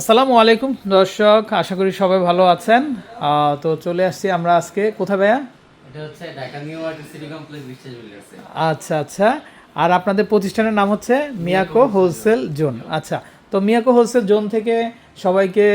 আসসালামু আলাইকুম দর্শক আশা করি সবাই ভালো আছেন। তো চলে আসছি আমরা আজকে। কোথায় ভাইয়া? এটা হচ্ছে Dhaka New Market City Complex Biswas বিল্ডার্সে আচ্ছা আচ্ছা। আর আপনাদের প্রতিষ্ঠানের নাম হচ্ছে মিয়াকো হোলসেল জোন। আচ্ছা তো মিয়াকো হোলসেল জোন থেকে সবাইকে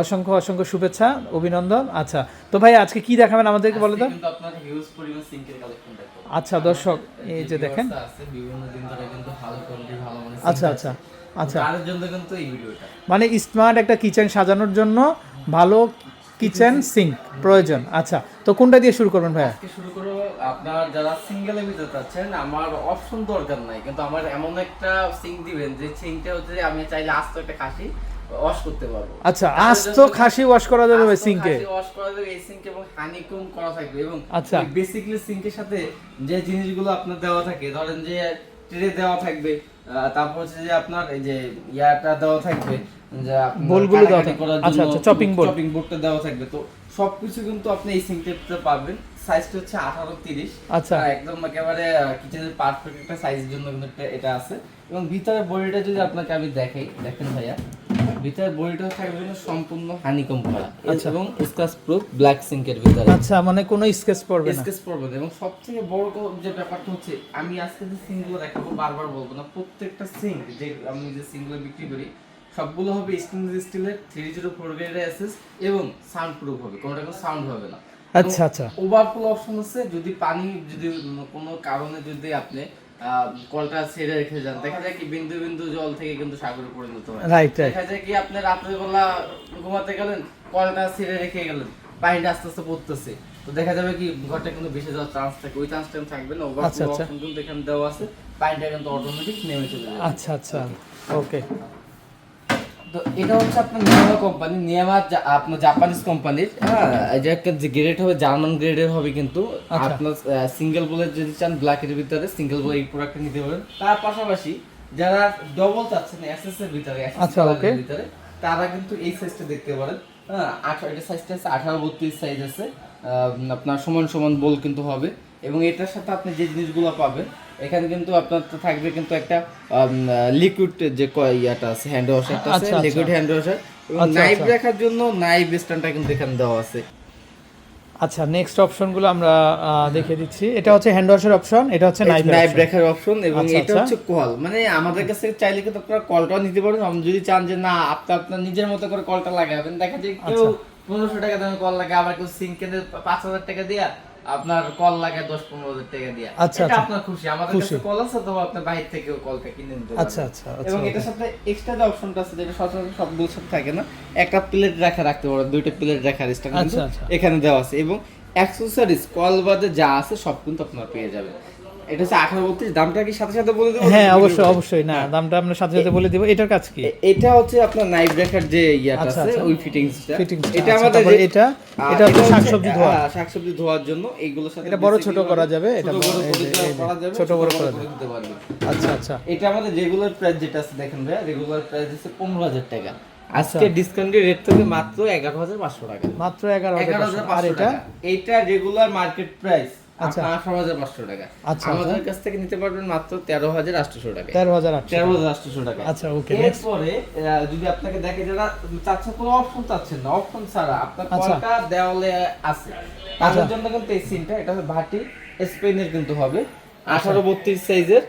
অসংখ্য অসংখ্য শুভেচ্ছা অভিনন্দন। আচ্ছা তো ভাই আজকে কি দেখাবেন আমাদেরকে বলে দাও কিন্তু আপনার হিউজ পরিমাণ সিঙ্কের কালেকশন দেখো আচ্ছা দর্শক এই যে দেখেন। মানে আচ্ছা আচ্ছা। আচ্ছা। তার জন্য কিন্তু এই ভিডিওটা। মানে স্মার্ট একটা কিচেন সাজানোর জন্য ভালো কিচেন সিঙ্ক প্রয়োজন। আচ্ছা তো কোনটা দিয়ে শুরু করবেন ভাইয়া? আজকে শুরু করব আপনার যারা সিঙ্গেলের ভিতরে চাচ্ছেন আমার অপশন দরকার নাই কিন্তু আমার এমন একটা সিঙ্ক দিবেন যে সিঙ্কটা হচ্ছে আমি চাইলে আস্ত একটা খাসি ওয়াশ করতে পারব। আচ্ছা আস্ত খাসি ওয়াশ করা যাবে ভাই সিঙ্কে? ওয়াশ করা যাবে এই সিঙ্ক এবং হানিকম করা থাকবে এবং আচ্ছা। বেসিক্যালি সিঙ্কের সাথে যে জিনিসগুলো আপনার দেওয়া থাকে ধরেন যে ট্রে দেওয়া থাকবে। তারপর হচ্ছে যে আপনার এই যে ইয়াটা দেওয়া থাকবে যে বলগুলো দেওয়া থাকবে। আচ্ছা, আচ্ছা, চপিং বোর্ড চপিং বোর্ডটা দেওয়া থাকবে। তো সবকিছু কিন্তু আপনি এই সিঙ্কটাতে পাবেন। সাইজটা হচ্ছে আঠারো তিরিশ। আচ্ছা। একদম একেবারে কিচেনের পারফেক্ট একটা সাইজের জন্য কিন্তু এটা আছে। এবং ভিতরে বডিটা যদি আপনাকে আমি দেখাই দেখেন ভাইয়া। ভিতরে বডিটা থাকবে সম্পূর্ণ হানিকম করা আচ্ছা। এবং স্ক্র্যাচ প্রুফ ব্ল্যাক সিঙ্কের ভিতরে। আচ্ছা মানে কোনো স্কেচ পড়বে না। স্কেচ পড়বে না এবং সবথেকে বড় যে ব্যাপারটা হচ্ছে আমি আজকে যে সিঙ্কগুলো দেখাবো বারবার বলব না প্রত্যেকটা সিঙ্ক যে আমি যে সিঙ্কগুলো বিক্রি করি সবগুলো হবে স্টেনলেস স্টিলের থ্রি জিরো ফোর গ্রেডের এসএস এবং সাউন্ড প্রুফ হবে কোনোটা কোনো সাউন্ড হবে না। আচ্ছা আচ্ছা। ওভারফ্লো অপশন আছে যদি পানি যদি কোনো কারণে যদি আপনি কলটা ছেড়ে রেখে যান। দেখা যায় কি বিন্দু বিন্দু জল থেকে কিন্তু সাগরে পরিণত হয়। রাইট দেখা যায় কি আপনি রাত্রেবেলা ঘুমাতে গেলেন কলটা ছেড়ে রেখে গেলেন পানিটা আস্তে আস্তে পড়তেছে। তো দেখা যাবে কি ঘরটা কিন্তু বেশি যাওয়ার চান্স থাকে। ওই চান্সটা থাকবে না আচ্ছা, আচ্ছা। কিন্তু এখানে দেওয়া আছে। পানিটা কিন্তু অটোমেটিক নেমে চলে যাবে। আচ্ছা আচ্ছা। ওকে তো এটা হচ্ছে আপনার নিয়ামা কোম্পানি নিয়ামা আপনার জাপানিজ কোম্পানির হ্যাঁ। এটা একটা যে গ্রেড হবে জার্মান গ্রেডের হবে কিন্তু। আচ্ছা। আপনার সিঙ্গেল বলে যদি চান ব্ল্যাকের ভিতরে সিঙ্গেল বলে এই প্রোডাক্টটা নিতে পারেন। তার পাশাপাশি যারা ডবল চাচ্ছেন এসএস এর ভিতরে আচ্ছা, okay. ভিতরে তারা কিন্তু এই সাইজটা দেখতে পারেন। হ্যাঁ আঠারো এটা সাইজটা আছে আঠারো বত্রিশ সাইজ আছে। আপনার সমান সমান বল কিন্তু হবে। এবং এটার সাথে আপনি যে জিনিসগুলো পাবেন এখানে কিন্তু আপনার তো থাকবে কিন্তু একটা লিকুইড যে ইয়াটা আছে হ্যান্ড ওয়াশারটা আছে আচ্ছা, আচ্ছা। লিকুইড হ্যান্ড ওয়াশার এবং আচ্ছা, নাইফ আচ্ছা। রাখার জন্য নাইফ স্ট্যান্ডটা কিন্তু এখানে দেওয়া আছে আচ্ছা নেক্সট অপশনগুলো আমরা দেখিয়ে দিচ্ছি এটা হচ্ছে হ্যান্ড ওয়াশের অপশন এটা হচ্ছে নাইফ নাইফ রাখার অপশন এবং আচ্ছা, এটা আচ্ছা। হচ্ছে কল মানে আমাদের কাছে চাইলে কিন্তু আপনারা কলটাও নিতে পারেন আপনি যদি চান যে না আপনি আপনার নিজের মতো করে কলটা লাগাবেন দেখা যায় কেউ আচ্ছা। পনেরোশো টাকা দামে কল লাগে আবার কেউ সিঙ্ক কিনে পাঁচ হাজার টাকা দিয়া আপনার কল লাগে দশ পনেরো হাজার টাকা দিয়া। আচ্ছা, এটা আচ্ছা। আপনার খুশি। আমাদের কাছে কল আছে তো আপনি বাইরে থেকেও কলটা কিনে নিতে আচ্ছা আচ্ছা আচ্ছা এবং এটার সাথে এক্সট্রা যে অপশনটা আছে যেটা সচরাচর সব থাকে না একটা প্লেট রাখা রাখতে পারো দুইটা প্লেট রাখার স্ট্যান্ড আচ্ছা, আচ্ছা। এখানে দেওয়া আছে। এবং অ্যাক্সেসরিজ কল বাদে যা আছে সব কিন্তু আপনার পেয়ে যাবেন। এটা হচ্ছে আঠারো বত্রিশ দামটা কি সাথে সাথে বলে দেবো? হ্যাঁ অবশ্যই অবশ্যই। না দামটা আমরা সাথে সাথে বলে দিব। এটার কাজ কি? এটা হচ্ছে আপনার নাইফ রাখার যে ইয়াটা আচ্ছা, আছে আচ্ছা। ওই ফিটিংসটা এটা আচ্ছা, আমাদের এটা? এটা হচ্ছে শাকসবজি ধোয়া। হ্যাঁ, শাকসবজি ধোয়ার জন্য এইগুলোর সাথে এটা বড় ছোট করা যাবে, এটা ছোট বড়- করে যাবে ছোট বড় করা যাবে। আচ্ছা আচ্ছা। এটা আমাদের রেগুলার প্রাইস যেটা আছে দেখেন ভাইয়া রেগুলার প্রাইস হচ্ছে পনেরো হাজার টাকা। আজকে ডিসকাউন্টের রেট থাকবে মাত্র এগারো হাজার পাঁচশো টাকা। মাত্র এগারো হাজার আর পাঁচশো। এটা? রেগুলার মার্কেট প্রাইস আচ্ছা। আঠারো হাজার পাঁচশো টাকা। আচ্ছা, আমাদের কাছ থেকে নিতে পারবেন মাত্র তেরো হাজার আটশো টাকা। তেরো হাজার তেরো হাজার আটশো টাকা। আচ্ছা, এরপরে যদি আপনাকে দেখে যারা চাচ্ছেন কোনো অপশন চাচ্ছেন না। অপশন ছাড়া আপনার। কলটা দেওয়ালে আছে। তাদের জন্য কিন্তু এই সিনটা এটা ভাটি। স্পেনের কিন্তু হবে। আঠারো বত্রিশ সাইজের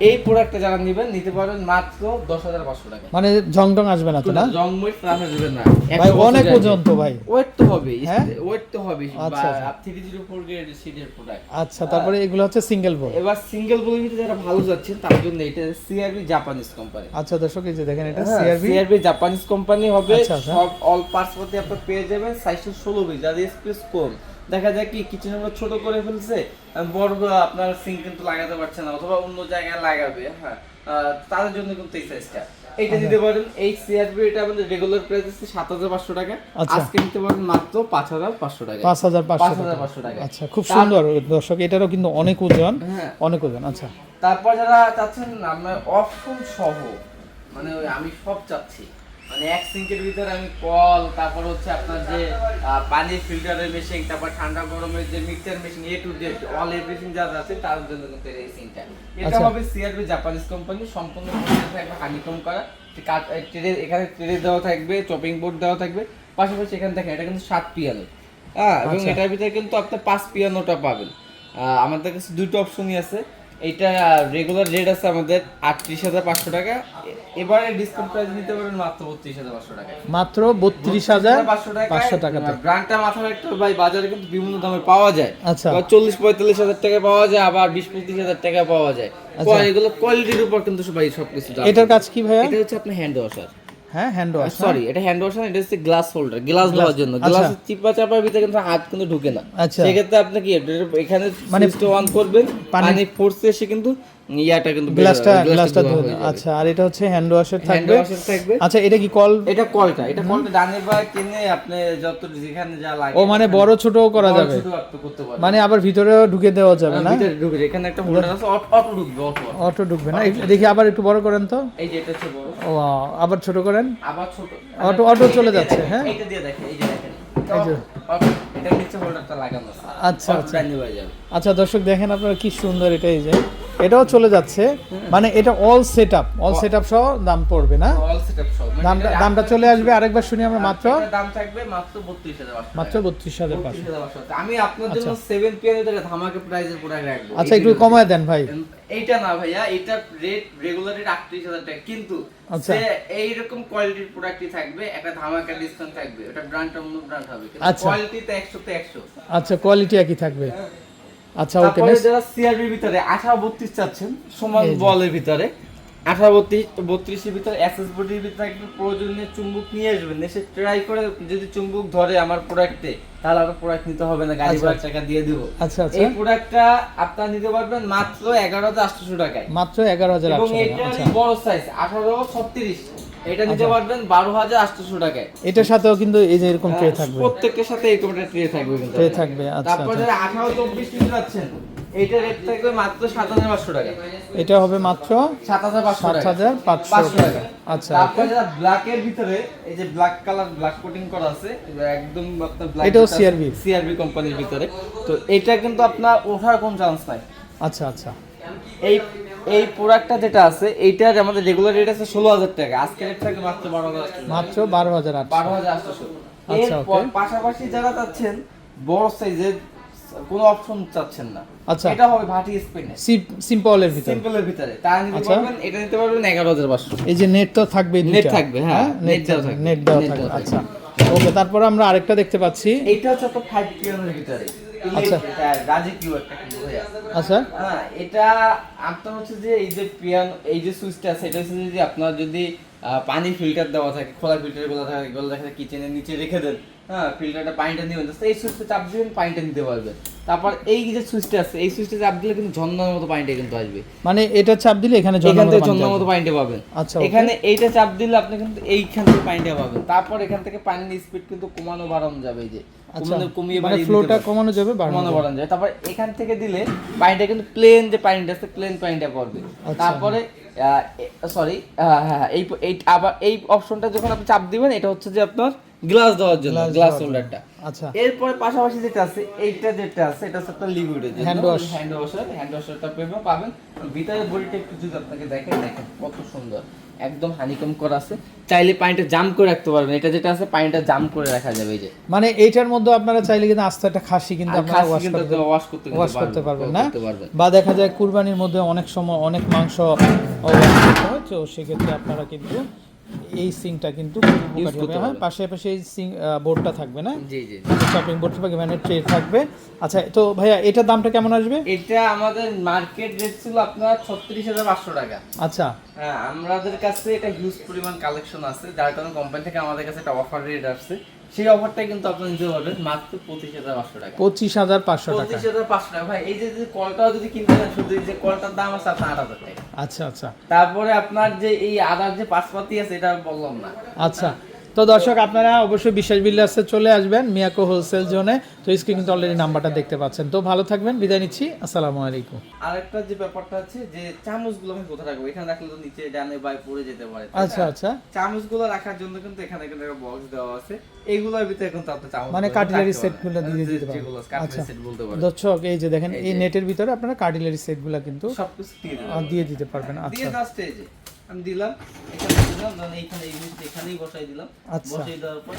এই প্রোডাক্টটা যারা নেবেন নিতে পারবেন মাত্র দশ হাজার পাঁচশো টাকা। মানে জং টং আসবে না তো না? জংমই প্রাণ আসবে না। ভাই অনেক ওজন তো ভাই। ওয়েট তো হবে হ্যাঁ? ওয়েট তো হবে। আচ্ছা, আচ্ছা। থ্রি জিরো ফোর গ্রেড সিডের প্রোডাক্ট আচ্ছা তারপরে এগুলো হচ্ছে সিঙ্গেল বোর্ড এবার সিঙ্গেল বলের ভিতরে যারা ভালো যাচ্ছেন তার জন্য এটা সিআরবি জাপানিজ কোম্পানি আচ্ছা দর্শক এই যে দেখেন এটা হ্যাঁ, সিআরবি সিআরবি জাপানিজ কোম্পানি হবে। আচ্ছা, আচ্ছা। সব অল পার্টস মধ্যে আপনার পেয়ে যাবেন সাইজটা ষোলো বিশ যাদের স্পেস কম। দেখা যায় কি কিচেন আমরা ছোট করে ফেলছে বড় আপনার সিঙ্ক কিন্তু লাগাতে পারছে না অথবা অন্য জায়গায় লাগাবে হ্যাঁ তাদের জন্য কিন্তু এই সাইজটা এইটা দিতে পারেন এই সিআরবি এটা আমাদের রেগুলার প্রাইস আছে সাত হাজার পাঁচশো টাকা আচ্ছা। আজকে নিতে পারেন মাত্র পাঁচ হাজার পাঁচশো টাকা। পাঁচ হাজার পাঁচ পাঁচশো টাকা। আচ্ছা খুব সুন্দর দর্শক এটারও কিন্তু অনেক ওজন হ্যাঁ। অনেক ওজন আচ্ছা। তারপর যারা চাচ্ছেন আমরা অপশন সহ মানে আমি সব চাচ্ছি। মানে এক সিঙ্কের ভিতরে আমি কল তারপর হচ্ছে আপনার যে পানির ফিল্টারের মেশিন তারপর ঠান্ডা গরমের যে mixer machine A to Z all everything যা আছে তার জন্য কিন্তু এই সিঙ্কটা। এটা আচ্ছা। হবে সিআরবি জাপানিজ কোম্পানি সম্পূর্ণ থাকবে হানিকম করা। এখানে ট্রে দেওয়া থাকবে চপিং বোর্ড দেওয়া থাকবে। পাশাপাশি এখানে দেখেন এটা কিন্তু সাত পিয়ানো। হ্যাঁ এবং আচ্ছা। এটার ভিতরে কিন্তু আপনি পাঁচ পিয়ানোটা পাবেন। আমাদের কাছে দুটো অপশনই আছে। এইটা রেগুলার রেট আছে আমাদের আটত্রিশ হাজার পাঁচশো টাকা। এবারে ডিসকাউন্ট প্রাইস নিতে পারবেন মাত্র বত্রিশ হাজার পাঁচশো টাকা। মাত্র বত্রিশ হাজার পাঁচশো টাকাতে ব্র্যান্ডটা মাথা রাখতে ভাই বাজারে কিন্তু বিভিন্ন দামে পাওয়া যায়। আচ্ছা। চল্লিশ পঁয়তাল্লিশ হাজার টাকা পাওয়া যায় আবার বিশ পঁচিশ হাজার টাকা পাওয়া যায়। আচ্ছা। এগুলো কোয়ালিটির উপর কিন্তু সবাই সবকিছু এটার কাজ কি ভাইয়া? এটা হচ্ছে আপনার হ্যান্ড ওয়াশার হ্যাঁ হ্যান্ড ওয়াশ সরি এটা হ্যান্ড ওয়াশ না এটা হচ্ছে গ্লাস হোল্ডার গ্লাস দেওয়ার জন্য গ্লাস আচ্ছা। চিপা চাপার ভিতরে কিন্তু হাত কিন্তু ঢুকে না আচ্ছা। সেক্ষেত্রে আপনি কি এখানে মানে অন করবেন পানি- পানি ফোর্সে এসে কিন্তু ইয়াটা কিন্তু গ্লাসটা গ্লাসটা আচ্ছা আর এটা হচ্ছে হ্যান্ড ওয়াশের থাকবে। থাকবে। আচ্ছা এটা কি কল? এটা কলটা এটা কলটা ডানে বা কিনে আপনি যত যেখানে যা লাগে ও মানে বড় ছোটও করা যাবে। ছোট মানে আবার ভিতরেও ঢুকে দেওয়া যাবে না? ভিতরে ঢুকে এখানে একটা হোল্ডার আছে অটো ঢুকবে অটো। অটো ঢুকবে না? দেখি আবার একটু বড় করেন তো। এই যে এটা হচ্ছে বড়। ও আবার ছোট করেন? আবার ছোট। অটো- অটো চলে যাচ্ছে, হ্যাঁ? এইটা দিয়ে দেখেন এই যে দেখেন। এটা আচ্ছা আচ্ছা। আচ্ছা দর্শক দেখেন আপনারা কি সুন্দর এটা এই যে। এটাও চলে যাচ্ছে। মানে এটা all set up all set up সহ দাম পড়বে না? অল মানে দামটা দামটা চলে আসবে আরেকবার শুনি আমরা মাত্র। দাম থাকবে মাত্র 32500 মাত্র বত্রিশ হাজার পাঁচশো। 32500 আমি আপনার জন্য 7 পিএন এর ধামাকা প্রাইজের প্রোডাক্ট রাখব। আচ্ছা একটু কমায় দেন ভাই। এইটা না ভাইয়া এটা রেট রেগুলার রেট 38000 টাকা। কিন্তু আচ্ছা। সে এইরকম কোয়ালিটির প্রোডাক্টই থাকবে একটা ধামাকা ডিসকাউন্ট থাকবে। ওটা ব্র্যান্ড অন্য ব্র্যান্ড হবে। কিন্তু আচ্ছা। কোয়ালিটিতে 100 তে 100 আচ্ছা কোয়ালিটি একই থাকবে। আচ্ছা ওকে যারা সিআরবির ভিতরে 18 32 চাচ্ছেন সমান বলের ভিতরে। 18 32 32 এর ভিতরে এসএস বডির ভিতরে একটু প্রয়োজনীয় চুম্বক নিয়ে আসবেন। এসে ট্রাই করে যদি চুম্বক ধরে আমার প্রোডাক্টে তাহলে আপনার প্রোডাক্ট নিতে হবে না গাড়ি আচ্ছা। ভাড়া টাকা দিয়ে দিব। আচ্ছা আচ্ছা। এই প্রোডাক্টটা আপনারা নিতে পারবেন মাত্র 11800 টাকায়। মাত্র এগারো হাজার এবং টাকা এটারই আচ্ছা। বড় সাইজ 18 36 এটা নিতে পারবেন 12800 টাকায়। এটার সাথেও কিন্তু এই যে এরকম ট্রে থাকবে। প্রত্যেকটার সাথে এরকম একটা ট্রে থাকবে ট্রে থাকবে আচ্ছা তারপর আচ্ছা যারা 18 24 নিতে যাচ্ছেন এইটা রেট থাকবে মাত্র 7500 টাকা এটা হবে মাত্র 7500 সাত টাকা হাজার পাঁচশো টাকা আচ্ছা তারপর যারা ব্ল্যাক এর ভিতরে এই যে ব্ল্যাক কালার ব্ল্যাক কোটিং করা আছে এটা একদম আপনার ব্ল্যাক এটাও CRB? সিআরবি কোম্পানির ভিতরে। তো এটা কিন্তু আপনার ওঠার কোন চান্স নাই। আচ্ছা আচ্ছা। এই এই প্রোডাক্টটা যেটা আছে এইটার আমাদের রেগুলার রেট আছে ষোলো হাজার টাকা। আজকে রেট থাকবে মাত্র বারো হাজার মাত্র বারো হাজার বারো হাজার আচ্ছা, এর পাশাপাশি যারা চাচ্ছেন বড় সাইজের কোনো অপশন চাচ্ছেন না। আচ্ছা। এটা হবে ভাটি স্পেনে সিম্পলের ভিতরে। সিম্পলের ভিতরে। তারা নিতে আচ্ছা। পারবেন এটা নিতে পারবেন এগারো হাজার পাঁচশো। এই যে নেট তো থাকবে নেট থাকবে, হ্যাঁ, নেট net দেওয়া থাকবে, নেট দেওয়া থাকবে। আচ্ছা। ওকে তারপর আমরা আরেকটা দেখতে পাচ্ছি। এটা হচ্ছে আপনার ফাইভ পিয়ানোর ভিতরে। আচ্ছা। একটা কিন্তু আচ্ছা। হ্যাঁ এটা আপনার হচ্ছে যে এই যে পিয়ানো এই যে সুইচটা আছে এটা হচ্ছে যে আপনার যদি পানি ফিল্টার দেওয়া থাকে খোলা ফিল্টারগুলো থাকে এগুলো দেখা যায় কিচেনের নিচে রেখে দেন হ্যাঁ ফিল্টারটা পানিটা নিবেন এই সুইচটা চাপ দিবেন পানিটা নিতে পারবেন। তারপর এই যে সুইচটা আছে এই সুইচটা চাপ দিলে কিন্তু ঝর্ণার মতো পানিটা কিন্তু আসবে। মানে এটা চাপ দিলে এখানে এখান থেকে ঝর্ণার মতো পানিটা পাবেন। আচ্ছা, এখানে এইটা চাপ দিলে আপনি কিন্তু এইখান থেকে পানিটা পাবেন। তারপর এখান থেকে পানির স্পিড কিন্তু কমানো বাড়ানো যাবে এই যে। কমিয়ে মানে ফ্লোটা কমানো যাবে কমানো বাড়ানো যায় তারপর এখান থেকে দিলে পানিটা কিন্তু প্লেন যে পানিটা আছে প্লেন পানিটা পড়বে। তারপরে সরি হ্যাঁ এই এই আবার এই অপশনটা যখন আপনি চাপ দিবেন এটা হচ্ছে যে আপনার গ্লাস দেওয়ার জন্য গ্লাস হোল্ডারটা আচ্ছা এরপরে পাশাপাশি যেটা আছে এইটা যেটা আছে এটা হচ্ছে আপনার লিকুইডের জন্য Hand wash। Hand washer hand ওয়াশারটা পেবেন পাবেন ভিতরে বডিটা একটু যদি আপনাকে দেখেন দেখেন কত সুন্দর একদম হানিকম করা আছে চাইলে পানিটা জাম করে রাখতে পারবেন এটা যেটা আছে পানিটা জাম করে রাখা যাবে এই যে মানে এইটার মধ্যে আপনারা চাইলে কিন্তু আস্তে একটা খাসি কিন্তু আপনারা ওয়াশ করতে wash করতে ওয়াশ করতে পারবেন না বা দেখা যায় কুরবানির মধ্যে অনেক সময় অনেক মাংস ওয়াশ করতে হয় তো সেক্ষেত্রে আপনারা কিন্তু এই সিংটা কিন্তু উপকারী হবে। পাশে পাশে এই সিং বোর্ডটা থাকবে না? জি জি। শপিং বোর্ড থাকবে মানে ট্রে থাকবে। আচ্ছা তো ভাইয়া এটার দামটা কেমন আসবে? এটা আমাদের মার্কেট রেট ছিল আপনার ছত্রিশ হাজার পাঁচশো টাকা। আচ্ছা। হ্যাঁ আমাদের কাছে এটা হিউজ পরিমাণ কালেকশন আছে। যার কারণে কোম্পানি থেকে আমাদের কাছে একটা অফার রেট আসছে। সেই অফারটা কিন্তু আপনি নিতে পারবেন মাত্র পঁচিশ হাজার পাঁচশো টাকা। পঁচিশ হাজার পাঁচশো টাকা। পঁচিশ হাজার পাঁচশো টাকা। ভাই এই যে কলটাও যদি কিনতে চান শুধু এই যে কলটার দাম আছে আপনার আট হাজার টাকা। আচ্ছা আচ্ছা। তারপরে আপনার যে এই আদার যে পাঁচপাতি আছে এটা বললাম না। আচ্ছা। তো দর্শক আপনারা অবশ্যই বিশ্বাস বিল্লাসে চলে আসবেন মিয়াকো হোলসেল জোনে। তো স্ক্রিন কিন্তু অলরেডি নাম্বারটা দেখতে পাচ্ছেন। তো ভালো থাকবেন বিদায় নিচ্ছি। আসসালামু আলাইকুম। আরেকটা যে ব্যাপারটা আছে যে চামচগুলো আমি কোথায় রাখব? এখানে রাখলে তো নিচে ডানে বাই পড়ে যেতে পারে আচ্ছা আচ্ছা। চামচগুলো রাখার জন্য কিন্তু এখানে কিন্তু একটা বক্স দেওয়া আছে। এইগুলোর ভিতরে কিন্তু আপনি চামচ মানে কাটলারি সেটগুলো দিয়ে দিতে কাটলারি আচ্ছা। সেট বলতে পারেন। দর্শক এই যে দেখেন এই নেটের ভিতরে আপনারা কার্ডিলারি সেটগুলো কিন্তু সবকিছু দিয়ে দিয়ে দিতে পারবেন। দিয়ে আচ্ছা। জাস্ট এই যে। আমি দিলাম এখানে দিলাম ধরেন এইখানে এই জিনিসটা এখানেই বসাই দিলাম আচ্ছা। বসাই দেওয়ার পর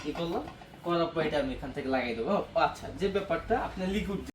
এই করলাম করার পর এটা আমি এখান থেকে লাগাই দেবো আচ্ছা যে ব্যাপারটা আপনার লিকুইড